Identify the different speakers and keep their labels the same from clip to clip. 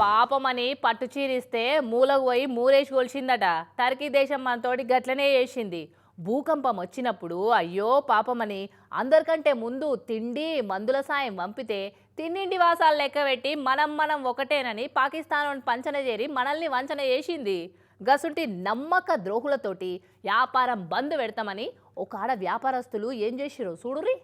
Speaker 1: పాపమని పట్టు చీరిస్తే మూలకు పోయి మూరేసి కొలిచిందట. టర్కీ దేశం మనతోటి గట్లనే చేసింది. భూకంపం వచ్చినప్పుడు అయ్యో పాపమని అందరికంటే ముందు తిండి మందుల సాయం పంపితే తిన్నింటి వాసాలు లెక్క పెట్టి మనం మనం ఒకటేనని పాకిస్తాన్ పంచన చేరి మనల్ని వంచన చేసింది. గసుంటి నమ్మక ద్రోహులతోటి వ్యాపారం బంద్ పెడతామని ఒక ఆడ వ్యాపారస్తులు ఏం చేసిరో చూడురి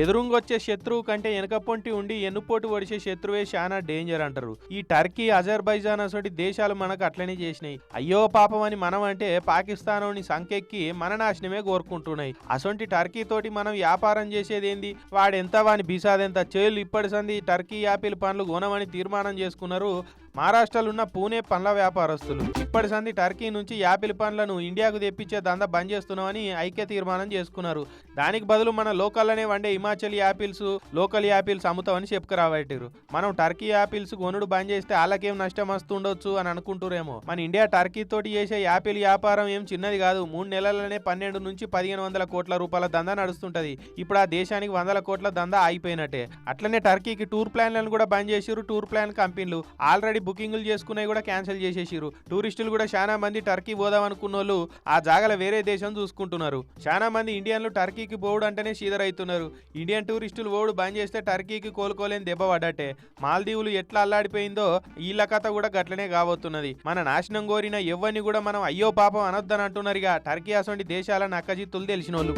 Speaker 2: ఎదురుంగొచ్చే శత్రువు కంటే వెనకపొంటి ఉండి ఎన్నుపోటు ఒడిచే శత్రువే చాలా డేంజర్ అంటారు. ఈ టర్కీ అజర్బైజాన్ అసలు దేశాలు మనకు అట్లనే చేసినాయి. అయ్యో పాపం అని మనం అంటే పాకిస్తాన్ సంకెక్కి మన నాశనమే కోరుకుంటున్నాయి. అసొంటి టర్కీ తోటి మనం వ్యాపారం చేసేదేంది? వాడెంత వాని బిసాదెంత చేలు ఇప్పటి సంది టర్కీ యాపిల్ పండ్లు కొనమని తీర్మానం చేసుకున్నారు. మహారాష్ట్రలో ఉన్న పూణే పండ్ల వ్యాపారస్తులు. ఇప్పటి సంది టర్కీ నుంచి యాపిల్ పండ్లను ఇండియాకు తెప్పించే దందా బంద్ చేస్తున్నామని ఐక్య తీర్మానం చేసుకున్నారు. దానికి బదులు మన లోకల్లోనే వండే హిమాచల్ యాపిల్స్ లోకల్ యాపిల్స్ అమ్ముతామని చెప్పుకురాబట్టారు మనం టర్కీ యాపిల్స్ కొనుడు బంద్ చేస్తే వాళ్ళకేం నష్టం వస్తుండొచ్చు అని అనుకుంటురేమో. మన ఇండియా టర్కీ తోటి చేసే యాపిల్ వ్యాపారం ఏం చిన్నది కాదు. మూడు నెలలనే పన్నెండు నుంచి పదిహేను వందల కోట్ల రూపాయల దందా నడుస్తుంటది. ఇప్పుడు ఆ దేశానికి వందల కోట్ల దందా ఆగిపోయినట్టే. అట్లనే టర్కీకి టూర్ ప్లాన్లను కూడా బంద్ చేసిరు టూర్ ప్లాన్ కంపెనీలు. ఆల్రెడీ బుకింగ్లు చేసుకున్నాయి కూడా క్యాన్సిల్ చేసేసారు టూరిస్టులు కూడా చాలా మంది టర్కీ పోదాం అనుకున్న వాళ్ళు ఆ జాగల వేరే దేశం చూసుకుంటున్నారు. చాలా మంది ఇండియన్లు టర్కీకి పోవుడు అంటేనే అవుతున్నారు ఇండియన్ టూరిస్టులు పోవుడు బంద్ చేస్తే టర్కీకి కోలుకోలేని దెబ్బ పడ్డట్టే. మాల్దీవులు ఎట్లా అల్లాడిపోయిందో వీళ్ళ కథ కూడా గట్లనే కాబోతున్నది. మన నాశనం కోరిన ఎవరిని కూడా మనం అయ్యో పాపం అనొద్దని అంటున్నారు ఇక టర్కీ అసొంటి దేశాల నక్కజిత్తులు తెలిసిన వాళ్ళు